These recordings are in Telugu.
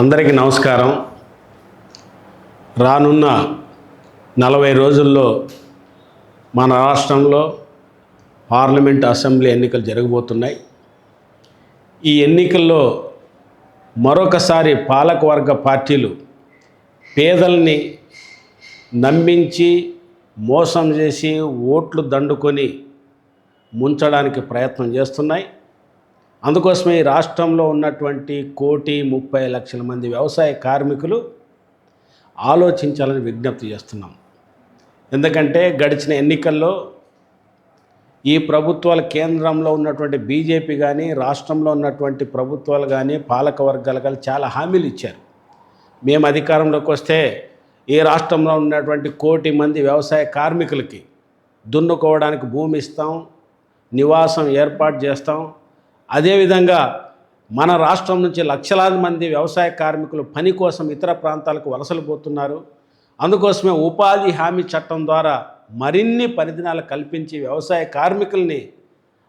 అందరికీ నమస్కారం. రానున్న నలభై రోజుల్లో మన రాష్ట్రంలో పార్లమెంట్ అసెంబ్లీ ఎన్నికలు జరగబోతున్నాయి. ఈ ఎన్నికల్లో మరొకసారి పాలకవర్గ పార్టీలు పేదల్ని నమ్మించి మోసం చేసి ఓట్లు దండుకొని ముంచడానికి ప్రయత్నం చేస్తున్నాయి. అందుకోసమే ఈ రాష్ట్రంలో ఉన్నటువంటి కోటి ముప్పై లక్షల మంది వ్యవసాయ కార్మికులు ఆలోచించాలని విజ్ఞప్తి చేస్తున్నాం. ఎందుకంటే గడిచిన ఎన్నికల్లో ఈ ప్రభుత్వాల కేంద్రంలో ఉన్నటువంటి బీజేపీ కానీ రాష్ట్రంలో ఉన్నటువంటి ప్రభుత్వాలు కానీ పాలక వర్గాలు కానీ చాలా హామీలు ఇచ్చారు. మేము అధికారంలోకి వస్తే ఈ రాష్ట్రంలో ఉన్నటువంటి కోటి మంది వ్యవసాయ కార్మికులకి దున్నుకోవడానికి భూమి ఇస్తాం నివాసం ఏర్పాటు చేస్తాం అదేవిధంగా మన రాష్ట్రం నుంచి లక్షలాది మంది వ్యవసాయ కార్మికులు పని కోసం ఇతర ప్రాంతాలకు వలసలు పోతున్నారు. అందుకోసమే ఉపాధి హామీ చట్టం ద్వారా మరిన్ని పరిదినాలు కల్పించి వ్యవసాయ కార్మికుల్ని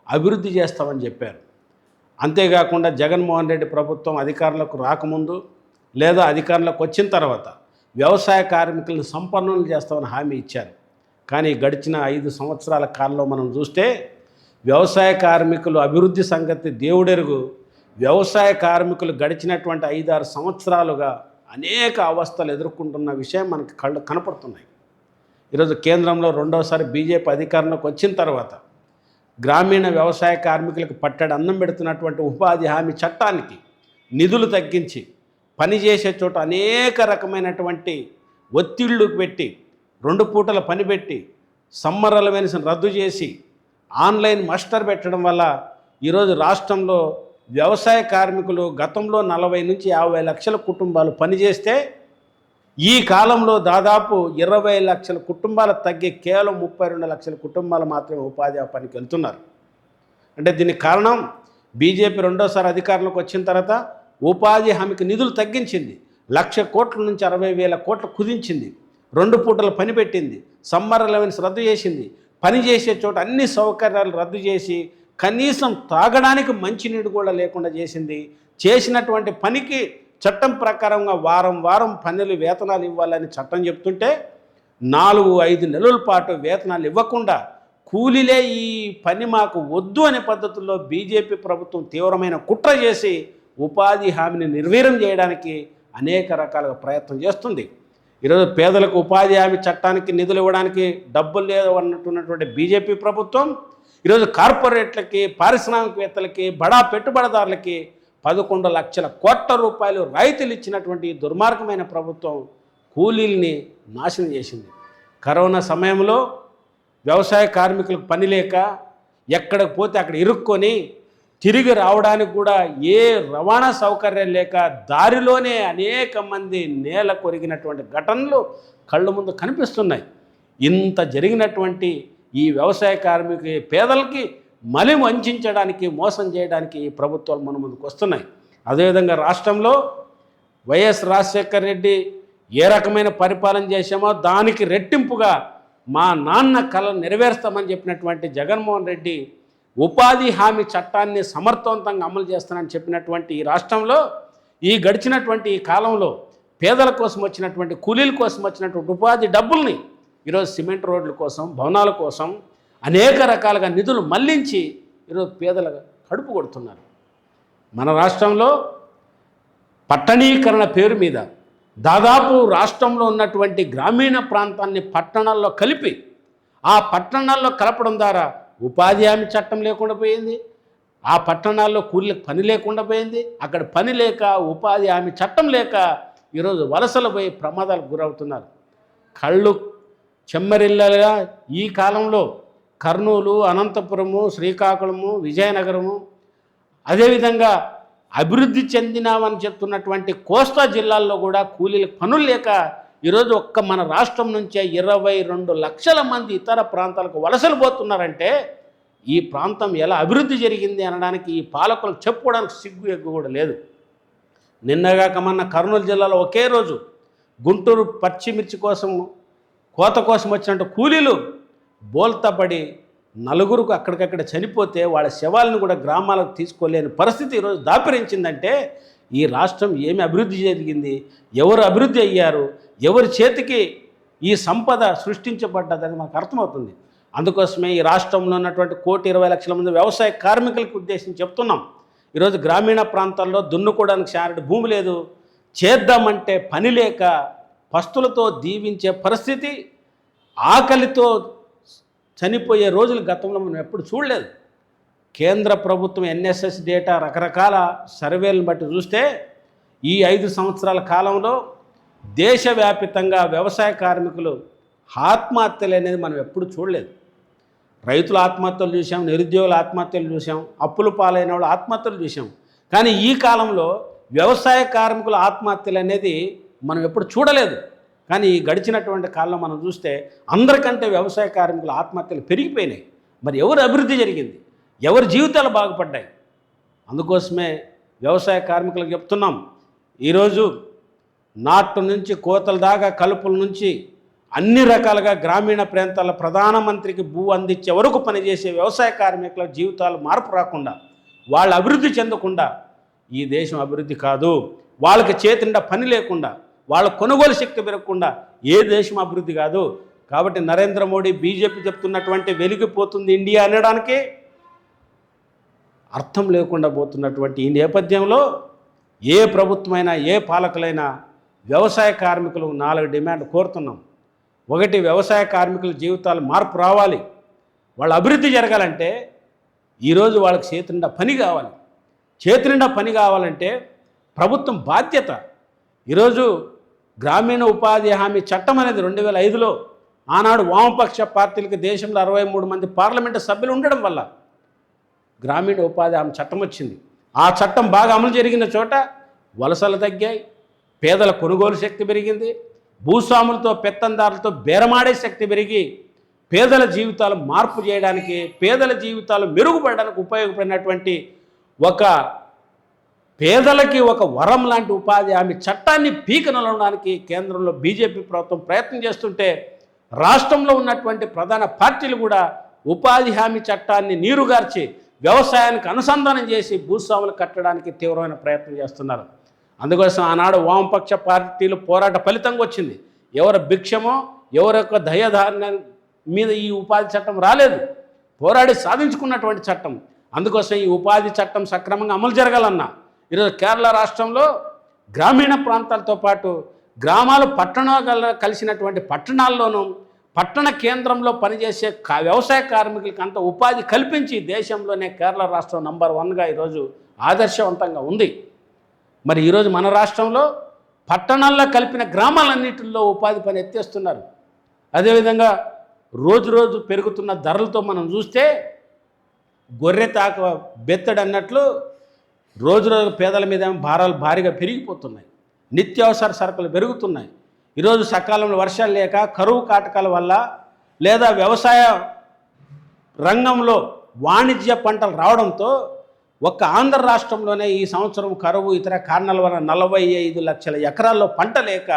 అభివృద్ధి చేస్తామని చెప్పారు. అంతేకాకుండా జగన్మోహన్ రెడ్డి ప్రభుత్వం అధికారంలోకి రాకముందు లేదా అధికారంలోకి వచ్చిన తర్వాత వ్యవసాయ కార్మికులను సంపన్నులు చేస్తామని హామీ ఇచ్చారు. కానీ గడిచిన ఐదు సంవత్సరాల కాలంలో మనం చూస్తే వ్యవసాయ కార్మికులు అభివృద్ధి సంగతి దేవుడెరుగు. వ్యవసాయ కార్మికులు గడిచినటువంటి ఐదారు సంవత్సరాలుగా అనేక అవస్థలు ఎదుర్కొంటున్న విషయం మనకి కళ్ళు కనపడుతున్నాయి. ఈరోజు కేంద్రంలో రెండవసారి బీజేపీ అధికారంలోకి వచ్చిన తర్వాత గ్రామీణ వ్యవసాయ కార్మికులకు పట్టడి అన్నం పెడుతున్నటువంటి ఉపాధి హామీ చట్టానికి నిధులు తగ్గించి పనిచేసే చోట అనేక రకమైనటువంటి ఒత్తిళ్ళు పెట్టి రెండు పూటల పని పెట్టి సమ్మర్ రద్దు చేసి ఆన్లైన్ మస్టర్ పెట్టడం వల్ల ఈరోజు రాష్ట్రంలో వ్యవసాయ కార్మికులు గతంలో నలభై నుంచి యాభై లక్షల కుటుంబాలు పనిచేస్తే ఈ కాలంలో దాదాపు ఇరవై లక్షల కుటుంబాలు తగ్గి కేవలం ముప్పై రెండు లక్షల కుటుంబాలు మాత్రమే ఉపాధి పనికి వెళ్తున్నారు. అంటే దీనికి కారణం బీజేపీ రెండోసారి అధికారంలోకి వచ్చిన తర్వాత ఉపాధి హామీకి నిధులు తగ్గించింది. లక్ష కోట్ల నుంచి అరవై వేల కోట్లు కుదించింది. రెండు పూటల పని పెట్టింది. సమ్మర్ అలవెన్స్ రద్దు చేసింది. పని చేసే చోట అన్ని సౌకర్యాలు రద్దు చేసి కనీసం తాగడానికి మంచినీడు కూడా లేకుండా చేసింది. చేసినటువంటి పనికి చట్టం ప్రకారంగా వారం వారం పనులు వేతనాలు ఇవ్వాలని చట్టం చెప్తుంటే నాలుగు ఐదు నెలల పాటు వేతనాలు ఇవ్వకుండా కూలీలే ఈ పని మాకు వద్దు అనే పద్ధతుల్లో బీజేపీ ప్రభుత్వం తీవ్రమైన కుట్ర చేసి ఉపాధి హామీని నిర్వీర్యం చేయడానికి అనేక రకాలుగా ప్రయత్నం చేస్తుంది. ఈరోజు పేదలకు ఉపాధి హామీ చట్టానికి నిధులు ఇవ్వడానికి డబ్బులు లేదు అన్నట్టున్నటువంటి బీజేపీ ప్రభుత్వం ఈరోజు కార్పొరేట్లకి పారిశ్రామికవేత్తలకి బడా పెట్టుబడిదారులకి పదకొండు లక్షల కోట్ల రూపాయలు రైతులు ఇచ్చినటువంటి దుర్మార్గమైన ప్రభుత్వం కూలీల్ని నాశనం చేసింది. కరోనా సమయంలో వ్యవసాయ కార్మికులకు పని లేక ఎక్కడికి పోతే అక్కడ ఇరుక్కొని తిరిగి రావడానికి కూడా ఏ రవాణా సౌకర్యం లేక దారిలోనే అనేక మంది నేల కొరిగినటువంటి ఘటనలు కళ్ళ ముందు కనిపిస్తున్నాయి. ఇంత జరిగినటువంటి ఈ వ్యవసాయ కార్మిక పేదలకి మలి వంచడానికి మోసం చేయడానికి ఈ ప్రభుత్వాలు మన ముందుకు వస్తున్నాయి. అదేవిధంగా రాష్ట్రంలో వైఎస్ రాజశేఖర రెడ్డి ఏ రకమైన పరిపాలన చేశామో దానికి రెట్టింపుగా మా నాన్న కళ నెరవేరుస్తామని చెప్పినటువంటి జగన్మోహన్ రెడ్డి ఉపాధి హామీ చట్టాన్ని సమర్థవంతంగా అమలు చేస్తానని చెప్పినటువంటి ఈ రాష్ట్రంలో ఈ గడిచినటువంటి ఈ కాలంలో పేదల కోసం వచ్చినటువంటి కూలీల కోసం వచ్చినటువంటి ఉపాధి డబ్బుల్ని ఈరోజు సిమెంట్ రోడ్ల కోసం భవనాల కోసం అనేక రకాలుగా నిధులు మళ్ళించి ఈరోజు పేదల కడుపు కొడుతున్నారు. మన రాష్ట్రంలో పట్టణీకరణ పేరు మీద దాదాపు రాష్ట్రంలో ఉన్నటువంటి గ్రామీణ ప్రాంతాన్ని పట్టణాల్లో కలిపి ఆ పట్టణాల్లో కలపడం ద్వారా ఉపాధి హామీ చట్టం లేకుండా పోయింది. ఆ పట్టణాల్లో కూలీలకు పని లేకుండా పోయింది. అక్కడ పని లేక ఉపాధి హామీ చట్టం లేక ఈరోజు వలసలు పోయి ప్రమాదాలకు గురవుతున్నారు. కళ్ళు చెమ్మరిల్లగా ఈ కాలంలో కర్నూలు అనంతపురము శ్రీకాకుళము విజయనగరము అదేవిధంగా అభివృద్ధి చెందినామని చెప్తున్నటువంటి కోస్తా జిల్లాల్లో కూడా కూలీలకు పనులు లేక ఈరోజు ఒక్క మన రాష్ట్రం నుంచే ఇరవై రెండు లక్షల మంది ఇతర ప్రాంతాలకు వలసలు పోతున్నారంటే ఈ ప్రాంతం ఎలా అభివృద్ధి జరిగింది అనడానికి ఈ పాలకులు చెప్పుకోవడానికి సిగ్గు ఎగ్గు కూడా లేదు. నిన్నగాక మొన్న కర్నూలు జిల్లాలో ఒకే రోజు గుంటూరు పచ్చిమిర్చి కోసం కోత కోసం వచ్చినట్టు కూలీలు బోల్తపడి నలుగురుకు అక్కడికక్కడ చనిపోతే వాళ్ళ శవాలను కూడా గ్రామాలకు తీసుకోలేని పరిస్థితి ఈరోజు దాపరించిందంటే ఈ రాష్ట్రం ఏమి అభివృద్ధి జరిగింది ఎవరు అభివృద్ధి అయ్యారు ఎవరి చేతికి ఈ సంపద సృష్టించబడ్డదని మాకు అర్థమవుతుంది. అందుకోసమే ఈ రాష్ట్రంలో ఉన్నటువంటి కోటి ఇరవై లక్షల మంది వ్యవసాయ కార్మికులకు ఉద్దేశించి చెప్తున్నాం. ఈరోజు గ్రామీణ ప్రాంతాల్లో దున్నుకోవడానికి శారడి భూమి లేదు. చేద్దామంటే పని లేక పస్తులతో దీవించే పరిస్థితి ఆకలితో చనిపోయే రోజులు గతంలో మనం ఎప్పుడు చూడలేదు. కేంద్ర ప్రభుత్వం ఎన్ఎస్ఎస్ డేటా రకరకాల సర్వేలను బట్టి చూస్తే ఈ ఐదు సంవత్సరాల కాలంలో దేశవ్యాపితంగా వ్యవసాయ కార్మికులు ఆత్మహత్యలు అనేది మనం ఎప్పుడు చూడలేదు. రైతుల ఆత్మహత్యలు చూసాం నిరుద్యోగుల ఆత్మహత్యలు చూసాం అప్పులు పాలైన వాళ్ళు ఆత్మహత్యలు చూసాం కానీ ఈ కాలంలో వ్యవసాయ కార్మికుల ఆత్మహత్యలు అనేది మనం ఎప్పుడు చూడలేదు. కానీ గడిచినటువంటి కాలంలో మనం చూస్తే అందరికంటే వ్యవసాయ కార్మికుల ఆత్మహత్యలు పెరిగిపోయినాయి. మరి ఎవరు అభివృద్ధి జరిగింది? ఎవరి జీవితాలు బాగుపడ్డాయి? అందుకోసమే వ్యవసాయ కార్మికులకు చెప్తున్నాం. ఈరోజు నాటు నుంచి కోతల దాకా కలుపుల నుంచి అన్ని రకాలుగా గ్రామీణ ప్రాంతాల ప్రధానమంత్రికి భూ అందించే వరకు పనిచేసే వ్యవసాయ కార్మికుల జీవితాలు మార్పు రాకుండా వాళ్ళు అభివృద్ధి చెందకుండా ఈ దేశం అభివృద్ధి కాదు. వాళ్ళకి చేతిండా పని లేకుండా వాళ్ళ కొనుగోలు శక్తి పెరగకుండా ఏ దేశం అభివృద్ధి కాదు. కాబట్టి నరేంద్ర మోడీ బీజేపీ చెప్తున్నటువంటి వెలిగిపోతుంది ఇండియా అనడానికి అర్థం లేకుండా పోతున్నటువంటి ఈ నేపథ్యంలో ఏ ప్రభుత్వమైనా ఏ పాలకులైనా వ్యవసాయ కార్మికులు నాలుగు డిమాండ్ కోరుతున్నాం. ఒకటి వ్యవసాయ కార్మికుల జీవితాలు మార్పు రావాలి. వాళ్ళ అభివృద్ధి జరగాలంటే ఈరోజు వాళ్ళకి చేతి నిండా పని కావాలి. చేతి నిండా పని కావాలంటే ప్రభుత్వం బాధ్యత. ఈరోజు గ్రామీణ ఉపాధి హామీ చట్టం అనేది రెండు వేల ఐదులో ఆనాడు వామపక్ష పార్టీలకు దేశంలో అరవై మూడు మంది పార్లమెంటు సభ్యులు ఉండడం వల్ల గ్రామీణ ఉపాధి హామీ చట్టం వచ్చింది. ఆ చట్టం బాగా అమలు జరిగిన చోట వలసలు తగ్గాయి. పేదల కొనుగోలు శక్తి పెరిగింది. భూస్వాములతో పెత్తందారులతో బేరమాడే శక్తి పెరిగి పేదల జీవితాలు మార్పు చేయడానికి పేదల జీవితాలు మెరుగుపడడానికి ఉపయోగపడినటువంటి ఒక పేదలకి ఒక వరం లాంటి ఉపాధి హామీ చట్టాన్ని పీకనలడానికి కేంద్రంలో బీజేపీ ప్రభుత్వం ప్రయత్నం చేస్తుంటే రాష్ట్రంలో ఉన్నటువంటి ప్రధాన పార్టీలు కూడా ఉపాధి హామీ చట్టాన్ని నీరుగార్చి వ్యవసాయానికి అనుసంధానం చేసి భూస్వాములు కట్టడానికి తీవ్రమైన ప్రయత్నం చేస్తున్నారు. అందుకోసం ఆనాడు వామపక్ష పార్టీలు పోరాట ఫలితంగా వచ్చింది. ఎవరి భిక్షమో ఎవరి యొక్క దయధారణ మీద ఈ ఉపాధి చట్టం రాలేదు. పోరాడి సాధించుకున్నటువంటి చట్టం. అందుకోసం ఈ ఉపాధి చట్టం సక్రమంగా అమలు జరగాలన్నా. ఈరోజు కేరళ రాష్ట్రంలో గ్రామీణ ప్రాంతాలతో పాటు గ్రామాలు పట్టణాల కలిసినటువంటి పట్టణాల్లోనూ పట్టణ కేంద్రంలో పనిచేసే వ్యవసాయ కార్మికులకి అంత ఉపాధి కల్పించి దేశంలోనే కేరళ రాష్ట్రం నంబర్ వన్గా ఈరోజు ఆదర్శవంతంగా ఉంది. మరి ఈరోజు మన రాష్ట్రంలో పట్టణాల్లో కలిపిన గ్రామాలన్నింటిలో ఉపాధి పని ఎత్తేస్తున్నారు. అదేవిధంగా రోజు రోజు పెరుగుతున్న ధరలతో మనం చూస్తే గొర్రె తాక బెత్తడు అన్నట్లు రోజు రోజు పేదల మీద భారాలు భారీగా పెరిగిపోతున్నాయి. నిత్యావసర సరుకులు పెరుగుతున్నాయి. ఈరోజు సకాలంలో వర్షాలు లేక కరువు కాటకాల వల్ల లేదా వ్యవసాయ రంగంలో వాణిజ్య పంటలు రావడంతో ఒక్క ఆంధ్ర రాష్ట్రంలోనే ఈ సంవత్సరం కరువు ఇతర కారణాల వల్ల నలభై ఐదు లక్షల ఎకరాల్లో పంట లేక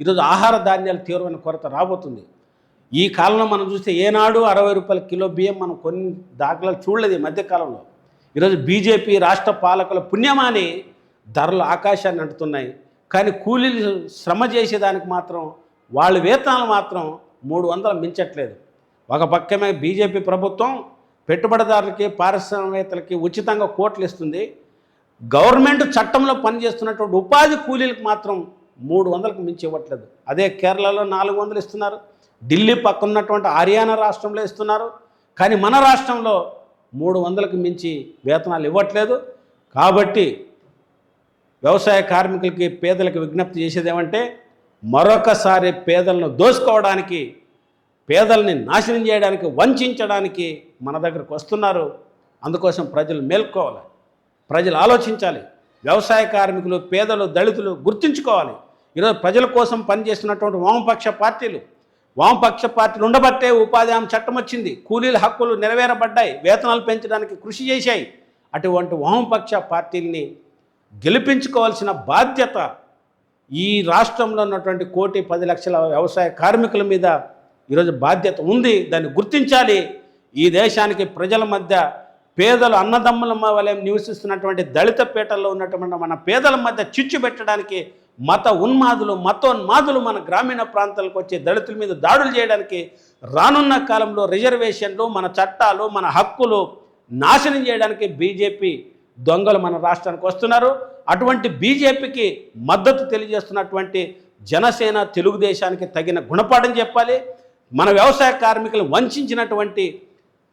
ఈరోజు ఆహార ధాన్యాలు తీవ్రమైన కొరత రాబోతుంది. ఈ కాలంలో మనం చూస్తే ఏనాడు అరవై రూపాయల కిలో బియ్యం మనం కొన్ని దాఖలాలు చూడలేదు ఈ మధ్యకాలంలో. ఈరోజు బీజేపీ రాష్ట్ర పాలకుల పుణ్యమాని ధరలు ఆకాశాన్ని అంటుతున్నాయి. కానీ కూలీలు శ్రమ చేసేదానికి మాత్రం వాళ్ళ వేతనాలు మాత్రం మూడు వందలు మించట్లేదు. ఒక పక్కమే బీజేపీ ప్రభుత్వం పెట్టుబడిదారులకి పారిశ్రామికవేత్తలకి ఉచితంగా కోట్లు ఇస్తుంది. గవర్నమెంట్ చట్టంలో పనిచేస్తున్నటువంటి ఉపాధి కూలీలకు మాత్రం మూడు వందలకు మించి ఇవ్వట్లేదు. అదే కేరళలో నాలుగు వందలు ఇస్తున్నారు. ఢిల్లీ పక్కన ఉన్నటువంటి హర్యానా రాష్ట్రంలో ఇస్తున్నారు. కానీ మన రాష్ట్రంలో మూడు వందలకు మించి వేతనాలు ఇవ్వట్లేదు. కాబట్టి వ్యవసాయ కార్మికులకి పేదలకు విజ్ఞప్తి చేసేది ఏమంటే మరొకసారి పేదలను దోసుకోవడానికి పేదల్ని నాశనం చేయడానికి వంచడానికి మన దగ్గరకు వస్తున్నారు. అందుకోసం ప్రజలు మేల్కోవాలి. ప్రజలు ఆలోచించాలి. వ్యవసాయ కార్మికులు పేదలు దళితులు గుర్తుంచుకోవాలి. ఈరోజు ప్రజల కోసం పనిచేస్తున్నటువంటి వామపక్ష పార్టీలు. వామపక్ష పార్టీలు ఉండబట్టే ఉపాధి హామీ చట్టం వచ్చింది. కూలీల హక్కులు నెరవేరబడ్డాయి. వేతనాలు పెంచడానికి కృషి చేశాయి. అటువంటి వామపక్ష పార్టీల్ని గెలిపించుకోవాల్సిన బాధ్యత ఈ రాష్ట్రంలో ఉన్నటువంటి కోటి పది లక్షల వ్యవసాయ కార్మికుల మీద ఈరోజు బాధ్యత ఉంది దాన్ని గుర్తించాలి. ఈ దేశానికి ప్రజల మధ్య పేదలు అన్నదమ్ముల వలె నివసిస్తున్నటువంటి దళిత పీటల్లో ఉన్నటువంటి మన పేదల మధ్య చిచ్చు పెట్టడానికి మత ఉన్మాదులు మతోన్మాదులు మన గ్రామీణ ప్రాంతాలకు వచ్చి దళితుల మీద దాడులు చేయడానికి రానున్న కాలంలో రిజర్వేషన్లు మన చట్టాలు మన హక్కులు నాశనం చేయడానికి బీజేపీ దొంగలు మన రాష్ట్రానికి వస్తున్నారు. అటువంటి బీజేపీకి మద్దతు తెలియజేస్తున్నటువంటి జనసేన తెలుగుదేశానికి తగిన గుణపాఠం చెప్పాలి. మన వ్యవసాయ కార్మికులను వంచినటువంటి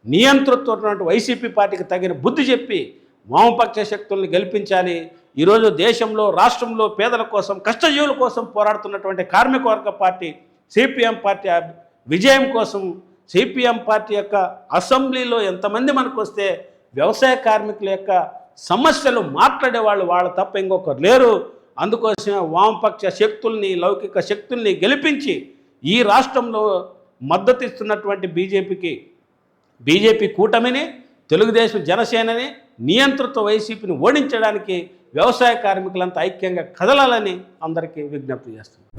నియంతృత్వం వైసీపీ పార్టీకి తగిన బుద్ధి చెప్పి వామపక్ష శక్తుల్ని గెలిపించాలి. ఈరోజు దేశంలో రాష్ట్రంలో పేదల కోసం కష్టజీవుల కోసం పోరాడుతున్నటువంటి కార్మిక వర్గ పార్టీ సిపిఎం పార్టీ విజయం కోసం సిపిఎం పార్టీ యొక్క అసెంబ్లీలో ఎంతమంది మనకు వస్తే వ్యవసాయ కార్మికుల యొక్క సమస్యలు మాట్లాడే వాళ్ళు వాళ్ళ తప్ప ఇంకొకరు లేరు. అందుకోసమే వామపక్ష శక్తుల్ని లౌకిక శక్తుల్ని గెలిపించి ఈ రాష్ట్రంలో మద్దతు ఇస్తున్నటువంటి బీజేపీకి బీజేపీ కూటమిని తెలుగుదేశం జనసేనని నియంతృత్వ వైసీపీని ఓడించడానికి వ్యవసాయ కార్మికులంతా ఐక్యంగా కదలాలని అందరికీ విజ్ఞప్తి చేస్తుంది